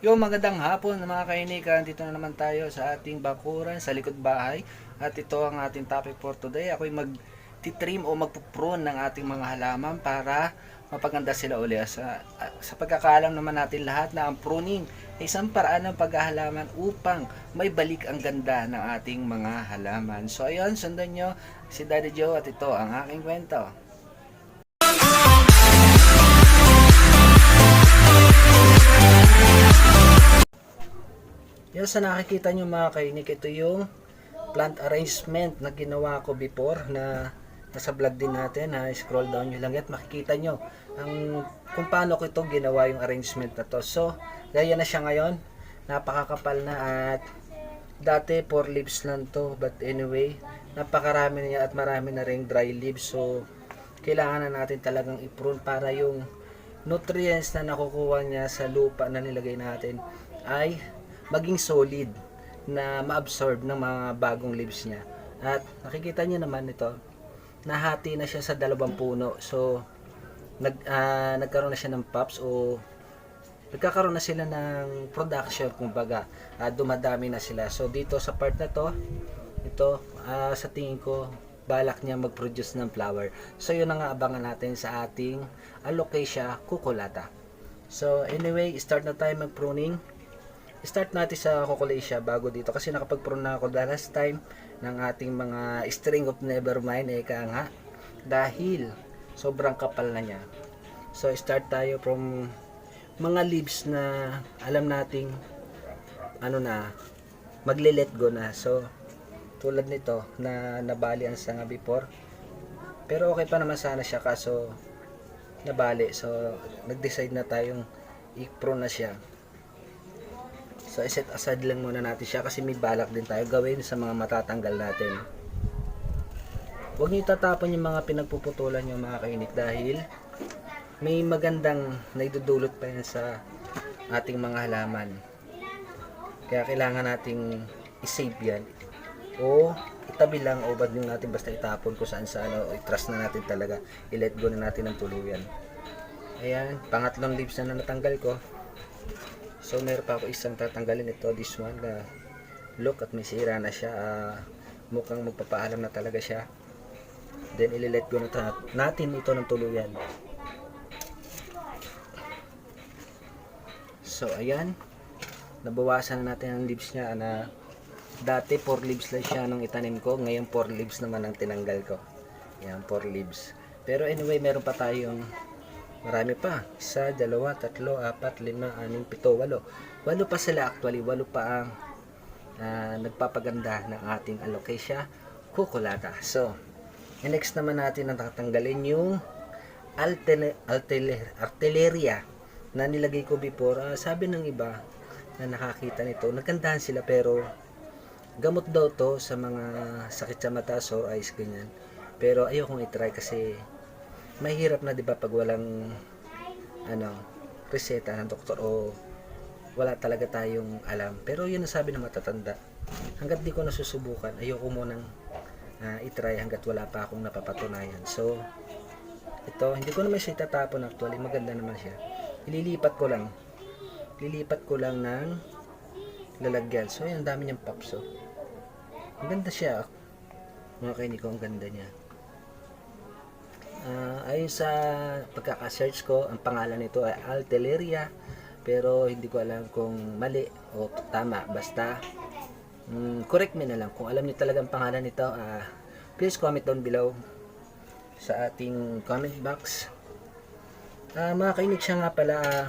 Yung magandang hapon mga kainikan, dito na naman tayo sa ating bakuran sa likod bahay. At ito ang ating topic for today. Ako'y mag-trim o magpuprune ng ating mga halaman para mapaganda sila uli. Sa, sa pagkakaalam naman natin lahat na ang pruning ay isang paraan ng paghahalaman upang may balik ang ganda ng ating mga halaman. So ayun, sundan nyo si Daddy Joe at ito ang aking kwento. Yan sa nakikita nyo mga kainik, ito yung plant arrangement na ginawa ko before na nasa vlog din natin ha, scroll down nyo lang at makikita nyo ang, kung paano ko ito ginawa yung arrangement na to. So, gaya na siya ngayon, napakakapal na at dati 4 leaves lang to but anyway, napakarami na niya at marami na ring dry leaves so kailangan na natin talagang i-prune para yung nutrients na nakukuha niya sa lupa na nilagay natin ay maging solid na ma-absorb ng mga bagong leaves niya. At nakikita niyo naman ito, nahati na siya sa dalawang puno. So, nag, ah, nagkaroon na siya ng pops o nagkakaroon na sila ng production, kumbaga, Ah, dumadami na sila. So, dito sa part na to, ito, ah, sa tingin ko, balak niya mag-produce ng flower. So, yun ang abangan natin sa ating alocasia cuculata. So, anyway, start na tayo mag-pruning start natin sa Cocolacia bago dito kasi nakapag-prune na ako the last time ng ating mga string of nevermind eh ka nga. Dahil sobrang kapal na niya. So start tayo from mga leaves na alam nating ano na magle-let go na. So tulad nito na nabali ang sanga before. Pero okay pa naman sana siya kaso nabali. So nag-decide na tayong i-prune na siya So, iset aside lang muna natin siya kasi may balak din tayo gawin sa mga matatanggal natin. Huwag niyo tatapon yung mga pinagpuputulan yung mga kainik dahil may magandang naidudulot pa yan sa ating mga halaman. Kaya kailangan nating isave yan. O itabi lang o yung natin basta itapon kung saan saan o i-trust na natin talaga. I-let go na natin ng tuluyan. Ayan, pangatlong leaves na natanggal ko. So meron pa ako isang tatanggalin ito, this one na look at may sira na siya. Ah, mukhang magpapaalam na talaga siya. Then ililet go na natin ito ng tuluyan. So ayan, nabawasan na natin ang leaves niya na dati 4 leaves lang siya nung itanim ko, ngayon 4 leaves naman ang tinanggal ko. Yan, 4 leaves. Pero anyway, meron pa tayong Marami pa. Isa, dalawa, tatlo, apat, lima, anim, pito, walo. Walo pa sila actually. Walo pa ang ah, nagpapaganda ng ating alocasia cuculata. So, next naman natin ang tatanggalin yung altele, altele, artilleria na nilagay ko before. Ah, sabi ng iba na nakakita nito, nagandahan sila pero gamot daw to sa mga sakit sa mata, sore eyes, ganyan. Pero ayokong itry kasi mahirap na 'di ba pag walang ano reseta ng doktor o wala talaga tayong alam. Pero yun ang sabi ng matatanda hanggat di ko nasusubukan ayoko munang uh, itry hanggat wala pa akong napapatunayan. So ito hindi ko naman siya itatapon actually maganda naman siya. Ililipat ko lang. Lilipat ko lang ng lalagyan. So ang dami niyang pops oh. ang ganda siya mga kainiko ang ganda niya Ah, ayon sa pagkaka-search ko, ang pangalan nito ay Alteleria. Pero hindi ko alam kung mali o tama. Basta, mm, correct me na lang. Kung alam niyo talaga ang pangalan nito, ah, please comment down below sa ating comment box. Ah, mga kainig siya nga pala, ah,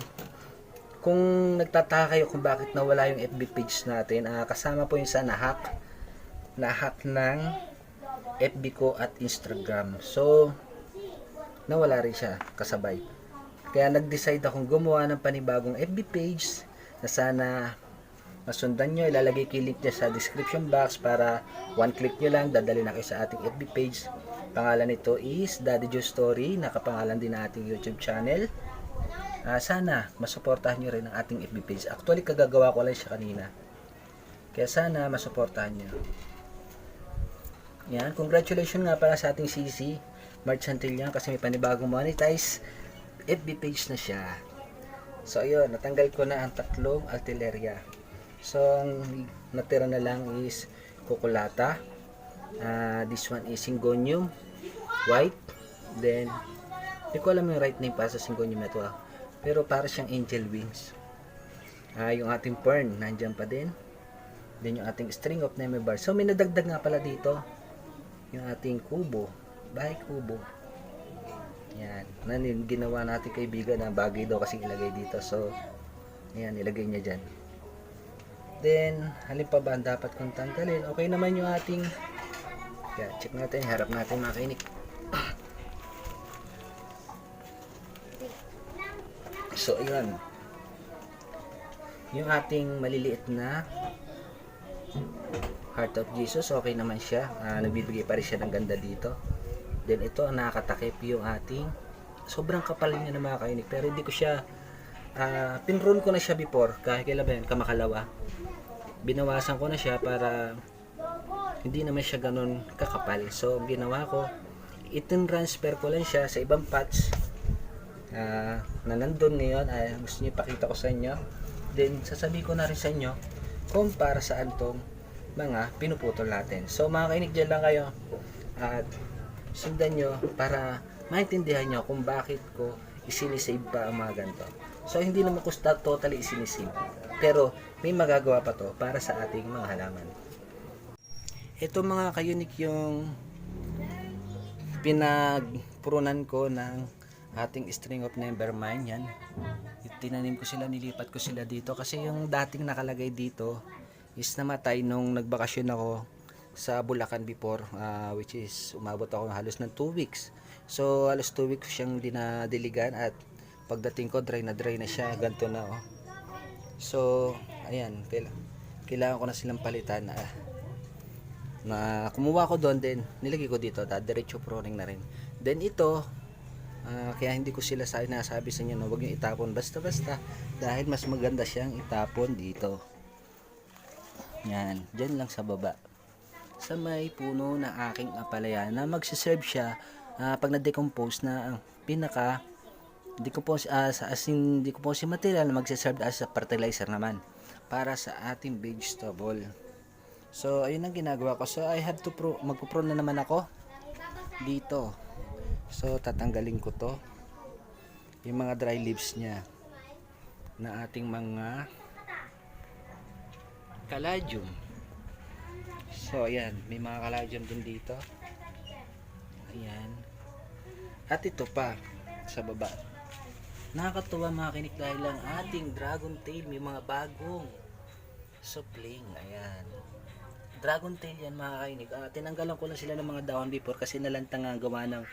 kung nagtataka kayo kung bakit nawala yung FB page natin, ah, kasama po yung sa nahack, nahack ng FB ko at Instagram. So, nawala rin siya kasabay. Kaya nag-decide akong gumawa ng panibagong FB page na sana masundan nyo. Ilalagay ko link niya sa description box para one click nyo lang, dadali na kayo sa ating FB page. Pangalan nito is Daddy Joe Story, nakapangalan din na ating YouTube channel. Ah, sana masuportahan nyo rin ang ating FB page. Actually, kagagawa ko lang siya kanina. Kaya sana masuportahan nyo. Yan, congratulations nga pala sa ating CC. March until yan kasi may panibagong monetize FB page na siya. So ayun, natanggal ko na ang tatlong artilleria. So ang natira na lang is kukulata. Ah, this one is syngonium white. Then hindi ko alam yung right name para sa syngonium na ah. Pero para siyang angel wings. Ah, yung ating fern nandiyan pa din. Then yung ating string of neme bar. So may nadagdag nga pala dito. Yung ating kubo. Bahay kubo. Yan. Na ni- ginawa natin kaibigan na bagay daw kasi ilagay dito. So, ayan, ilagay niya dyan. Then, halin pa ba ang dapat kong tanggalin? Okay naman yung ating kaya check natin, harap natin mga kainik. So, ayan. Yung ating maliliit na Heart of Jesus, okay naman siya. Ah, nagbibigay pa rin siya ng ganda dito. Then ito ang nakakatakip yung ating sobrang kapal niya ng mga kainik pero hindi ko siya ah pinrun ko na siya before. Kahit kailan ba yun? Kamakalawa. Binawasan ko na siya para hindi naman siya ganun kakapal. So ginawa ko itin transfer ko lang siya sa ibang patch ah na nandun ngayon. Ay gusto niyo ipakita ko sa inyo. Then sasabihin ko na rin sa inyo kung para saan tong mga pinuputol natin. So mga kainik dyan lang kayo. At sundan nyo para maintindihan nyo kung bakit ko isinisave pa ang mga ganito. So, hindi naman ko totally isinisave. Pero, may magagawa pa to para sa ating mga halaman. Ito mga kayunik yung pinagpurunan ko ng ating string of nevermind yan. Tinanim ko sila, nilipat ko sila dito kasi yung dating nakalagay dito is namatay nung nagbakasyon ako sa Bulacan before ah, which is umabot ako halos ng 2 weeks. So halos 2 weeks siyang dinadiligan at pagdating ko dry na dry na siya ganto na oh. So ayan, kaila- kailangan ko na silang palitan na na kumuha ko doon din nilagay ko dito diretso pruning na rin. Then ito ah, kaya hindi ko sila sa nasabi sa inyo na huwag niyo itapon basta-basta dahil mas maganda siyang itapon dito. Yan, dyan lang sa baba sa may puno ng aking apalaya na magsiserve siya ah, pag na-decompose na ang pinaka decompose ah, sa asin decompose material na magsiserve as a fertilizer naman para sa ating vegetable. So ayun ang ginagawa ko. So I have to pro magpo na naman ako dito. So tatanggalin ko to yung mga dry leaves niya na ating mga caladium. So, ayan. May mga caladium din dito. Ayan. At ito pa, sa baba. Nakakatuwa mga kinik dahil lang ating dragon tail. May mga bagong supling. Ayan. Dragon tail yan mga kainik. Ah, tinanggalan ko lang sila ng mga dahon before kasi nalantang nga gawa ng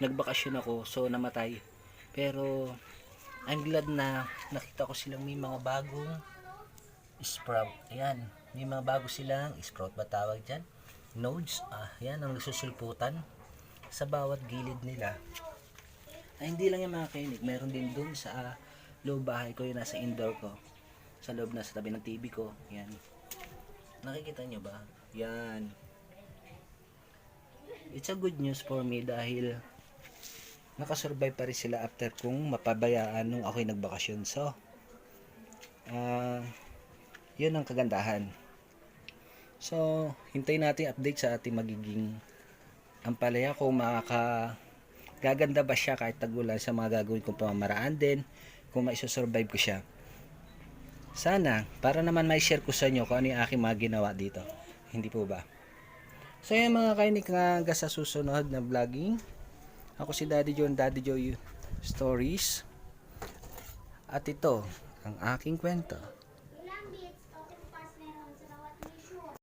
nagbakasyon ako. So, namatay. Pero, I'm glad na nakita ko silang may mga bagong sprout. Ayan, may mga bago silang sprout ba tawag dyan? Nodes. Ah, yan ang nasusulputan sa bawat gilid nila. Ay, hindi lang yung mga kainig. Meron din dun sa ah, loob bahay ko, yung nasa indoor ko. Sa loob na sa tabi ng TV ko. Yan. Nakikita nyo ba? Yan. It's a good news for me dahil nakasurvive pa rin sila after kung mapabayaan nung ako'y nagbakasyon. So, ah, yun ang kagandahan. So, hintayin natin update sa ating magiging ampalaya kung makaka gaganda ba siya kahit tagulan sa mga gagawin kong pamamaraan din kung maisosurvive ko siya. Sana, para naman may share ko sa inyo kung ano yung aking mga ginawa dito. Hindi po ba? So, yung mga kainik nga hanggang sa susunod na vlogging. Ako si Daddy Joe, Daddy Joe Stories. At ito, ang aking kwento.